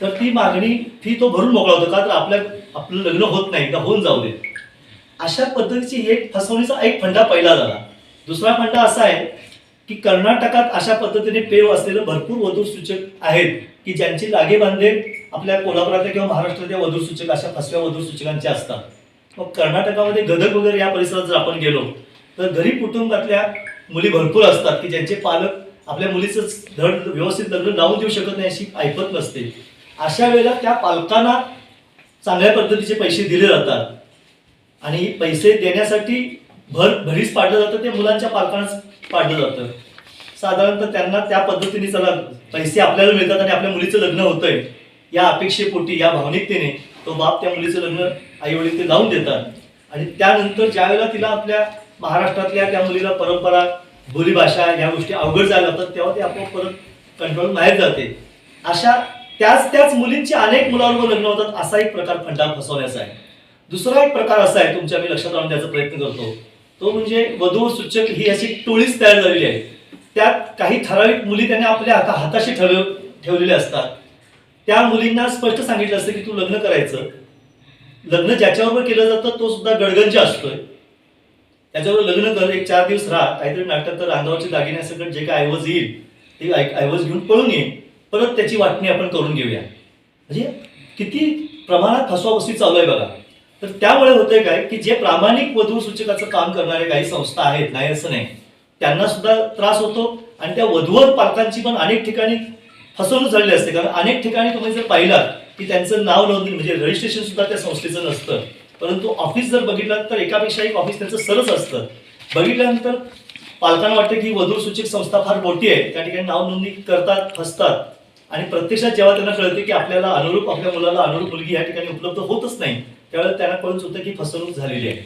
तर ती मागणी फी तो भरून मोकळा होतो का तर आपल्या आपलं लग्न होत नाही का होऊन जाऊ दे. अशा पद्धतीची ही एक फसवणीचा एक फंडा पहिला झाला. दुसरा फंडा असा आहे की कर्नाटकात अशा पद्धतीने पेव असलेले भरपूर वधू सूचक आहेत की ज्यांची लागेबांधे आपल्या कोल्हापुरातल्या किंवा महाराष्ट्रातल्या वधू सूचक अशा फसव्या वधू सूचकांचे असतात. मग कर्नाटकामध्ये गदक वगैरे या परिसरात जर आपण गेलो तर गरीब कुटुंबातल्या मुली भरपूर असतात की ज्यांचे पालक आपल्या मुलीचं धड व्यवस्थित लग्न लावून देऊ शकत नाही अशी ऐपत नसते. अशा वेळेला त्या पालकांना चांगल्या पद्धतीचे पैसे दिले जातात. आणि पैसे देण्यासाठी भर भरीस पाडलं जातं ते मुलांच्या पालकांनाच पाडलं जातं. साधारणतः त्यांना त्या पद्धतीने चला पैसे आपल्याला मिळतात आणि आपल्या मुलीचं लग्न होतंय या अपेक्षेपोटी या भावनिकतेने तो बाप त्या मुलीचं लग्न आई वडील ते लावून देतात. आणि त्यानंतर ज्यावेळेला तिला आपल्या महाराष्ट्रातल्या त्या मुलीला परंपरा बोलीभाषा या गोष्टी अवघड जायला लागतात तेव्हा ते आपोआप परत कंट्रोल बाहेर जाते. अशा त्याच त्याच मुलींची अनेक मुलांवर लग्न होतात असा एक प्रकार फंडा फसवण्याचा आहे. दुसरा एक प्रकार असा आहे तुमच्या मी लक्षात आणून त्याचा प्रयत्न करतो. तो म्हणजे वधू सूचक ही अशी टोळीच तयार झालेली आहे. त्यात काही ठराविक मुली त्याने आपल्या हाता हाताशी ठरव ठेवलेल्या असतात. त्या मुलींना स्पष्ट सांगितलं असतं की तू लग्न करायचं. लग्न ज्याच्याबरोबर केलं जातं तो सुद्धा गडगंज असतोय. त्याच्याबरोबर लग्न कर एक चार दिवस राहा. काहीतरी नाटक तर अंगावरचे सगळं जे काय ऐवज येईल ते ऐवज घेऊन पळून येईल परत त्याची वाटणी आपण करून घेऊया. म्हणजे किती प्रमाणात फसवाफसवी चालू आहे बघा. तर त्यामुळे होतंय काय की जे प्रामाणिक वधू सूचकाचं काम करणारे काही संस्था आहेत नाही असं नाही त्यांना सुद्धा त्रास होतो आणि त्या वधूवर पालकांची पण अनेक ठिकाणी फसवणूक झालेली असते. कारण अनेक ठिकाणी तुम्ही जर पाहिलात की त्यांचं नाव नोंदणी म्हणजे रजिस्ट्रेशन सुद्धा त्या संस्थेचं नसतं. परंतु ऑफिस जर बघितलं तर एकापेक्षा एक ऑफिस त्यांचं सरस असतं. बघितल्यानंतर पालकांना वाटतं की वधू सूचक संस्था फार मोठी आहे. त्या ठिकाणी नाव नोंदणी करतात फसतात आणि प्रत्यक्षात जेव्हा त्यांना कळते की आपल्याला अनुरूप आपल्या मुलाला अनुरूप मुलगी या ठिकाणी उपलब्ध होतच नाही त्यावेळेला त्यांना कळून सुद्धा की फसवणूक झालेली आहे.